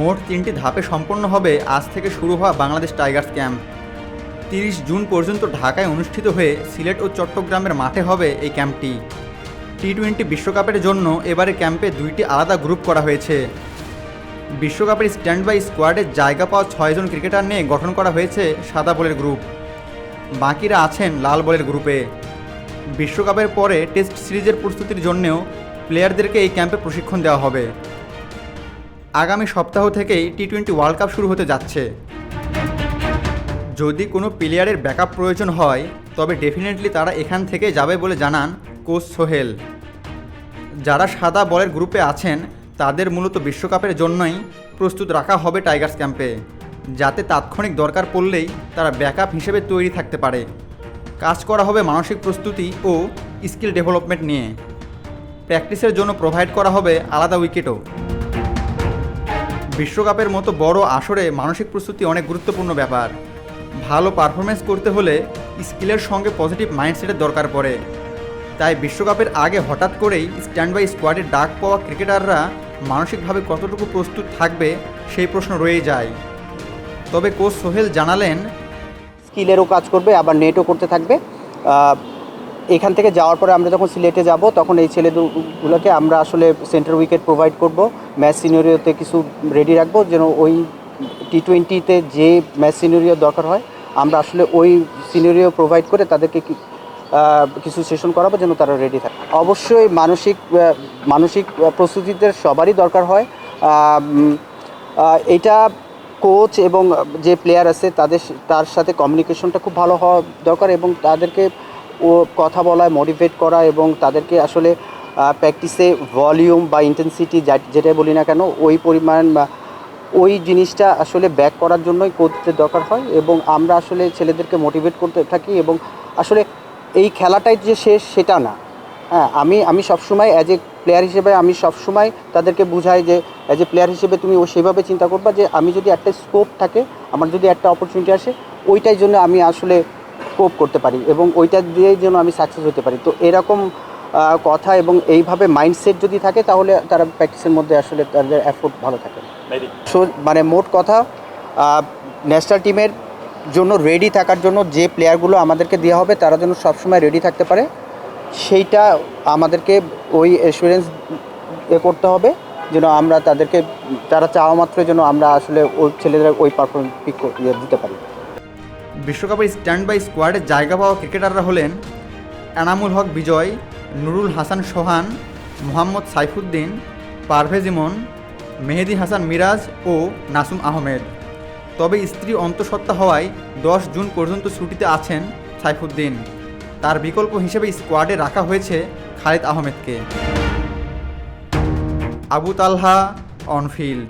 মোট তিনটি ধাপে সম্পন্ন হবে আজ থেকে শুরু হওয়া বাংলাদেশ টাইগার্স ক্যাম্প। তিরিশ জুন পর্যন্ত ঢাকায় অনুষ্ঠিত হয়ে সিলেট ও চট্টগ্রামের মাঠে হবে এই ক্যাম্পটি। টি টোয়েন্টি বিশ্বকাপের জন্য এবারে ক্যাম্পে দুইটি আলাদা গ্রুপ করা হয়েছে। বিশ্বকাপের স্ট্যান্ড বাই স্কোয়াডে জায়গা পাওয়া ছয়জন ক্রিকেটার নিয়ে গঠন করা হয়েছে সাদা বলের গ্রুপ। বাকিরা আছেন লাল বলের গ্রুপে। বিশ্বকাপের পরে টেস্ট সিরিজের প্রস্তুতির জন্যেও প্লেয়ারদেরকে এই ক্যাম্পে প্রশিক্ষণ দেওয়া হবে। আগামী সপ্তাহ থেকেই টি টোয়েন্টি ওয়ার্ল্ড কাপ শুরু হতে যাচ্ছে। যদি কোনো প্লেয়ারের ব্যাকআপ প্রয়োজন হয়, তবে ডেফিনেটলি তারা এখান থেকে যাবে বলে জানান কোচ সোহেল। যারা সাদা বলের গ্রুপে আছেন, তাদের মূলত বিশ্বকাপের জন্যই প্রস্তুত রাখা হবে টাইগার্স ক্যাম্পে, যাতে তাৎক্ষণিক দরকার পড়লেই তারা ব্যাকআপ হিসেবে তৈরি থাকতে পারে। কাজ করা হবে মানসিক প্রস্তুতি ও স্কিল ডেভেলপমেন্ট নিয়ে। প্র্যাকটিসের জন্য প্রোভাইড করা হবে আলাদা উইকেটও। বিশ্বকাপের মতো বড় আসরে মানসিক প্রস্তুতি অনেক গুরুত্বপূর্ণ ব্যাপার। ভালো পারফরমেন্স করতে হলে স্কিলের সঙ্গে পজিটিভ মাইন্ডসেটের দরকার পড়ে। তাই বিশ্বকাপের আগে হঠাৎ করেই স্ট্যান্ড বাই স্কোয়াডে ডাক পাওয়া ক্রিকেটাররা মানসিকভাবে কতটুকু প্রস্তুত থাকবে সেই প্রশ্ন রয়েই যায়। তবে কোচ সোহেল জানালেন, স্কিলেরও কাজ করবে, আবার নেটও করতে থাকবে। এখান থেকে যাওয়ার পরে আমরা যখন সিলেটে যাব তখন এই ছেলেগুলোকে আমরা আসলে সেন্টার উইকেট প্রোভাইড করব। ম্যাচ সিনারিওতে কিছু রেডি রাখব যেন ওই টি টোয়েন্টিতে যে ম্যাচ সিনারিও দরকার হয় আমরা আসলে ওই সিনারিও প্রোভাইড করে তাদেরকে কিছু সেশন করাবো যেন তারা রেডি থাকে। অবশ্যই মানসিক মানসিক আহ, প্রস্তুতিতে সবারই দরকার হয়। এটা কোচ এবং যে প্লেয়ার আছে তাদের তার সাথে কমিউনিকেশনটা খুব ভালো হওয়া দরকার এবং তাদেরকে ও কথা বলা মোটিভেট করা এবং তাদেরকে আসলে প্র্যাকটিসে ভলিউম বা ইন্টেন্সিটি যেটাই বলি না কেন, ওই পরিমাণ বা ওই জিনিসটা আসলে ব্যাক করার জন্যই কোচদের দরকার হয় এবং আমরা আসলে ছেলেদেরকে মোটিভেট করতে থাকি এবং আসলে এই খেলাটাই যে শেষ সেটা না। হ্যাঁ আমি আমি সবসময় অ্যাজ এ প্লেয়ার হিসেবে, আমি সবসময় তাদেরকে বুঝাই যে অ্যাজ এ প্লেয়ার হিসেবে তুমি ও সেভাবে চিন্তা করবা যে, আমি যদি একটা স্কোপ থাকে, আমার যদি একটা অপরচুনিটি আসে, ওইটাই জন্য আমি আসলে কোপ করতে পারি এবং ওইটা দিয়েই যেন আমি সাকসেস হতে পারি। তো এরকম কথা এবং এইভাবে মাইন্ডসেট যদি থাকে তাহলে তারা প্র্যাকটিসের মধ্যে আসলে তাদের এফোর্ট ভালো থাকে। সো মানে মোট কথা ন্যাশনাল টিমের জন্য রেডি থাকার জন্য যে প্লেয়ারগুলো আমাদেরকে দেওয়া হবে তারা যেন সবসময় রেডি থাকতে পারে। সেইটা আমাদেরকে ওই এসুরেন্স এ করতে হবে যেন আমরা তাদেরকে তারা চাওয়া মাত্র যেন আমরা আসলে ওই ছেলেদের ওই পারফরমেন্স পিক দিতে পারি। বিশ্বকাপের স্ট্যান্ড বাই স্কোয়াডে জায়গা পাওয়া ক্রিকেটাররা হলেন এনামুল হক বিজয়, নুরুল হাসান সোহান, মোহাম্মদ সাইফুদ্দিন, পারভেজ ইমন, মেহেদি হাসান মিরাজ ও নাসুম আহমেদ। তবে স্ত্রী অন্তঃসত্ত্বা হওয়ায় দশ জুন পর্যন্ত ছুটিতে আছেন সাইফুদ্দিন। তার বিকল্প হিসেবে স্কোয়াডে রাখা হয়েছে খালিদ আহমেদকে। Abu Talha, on field.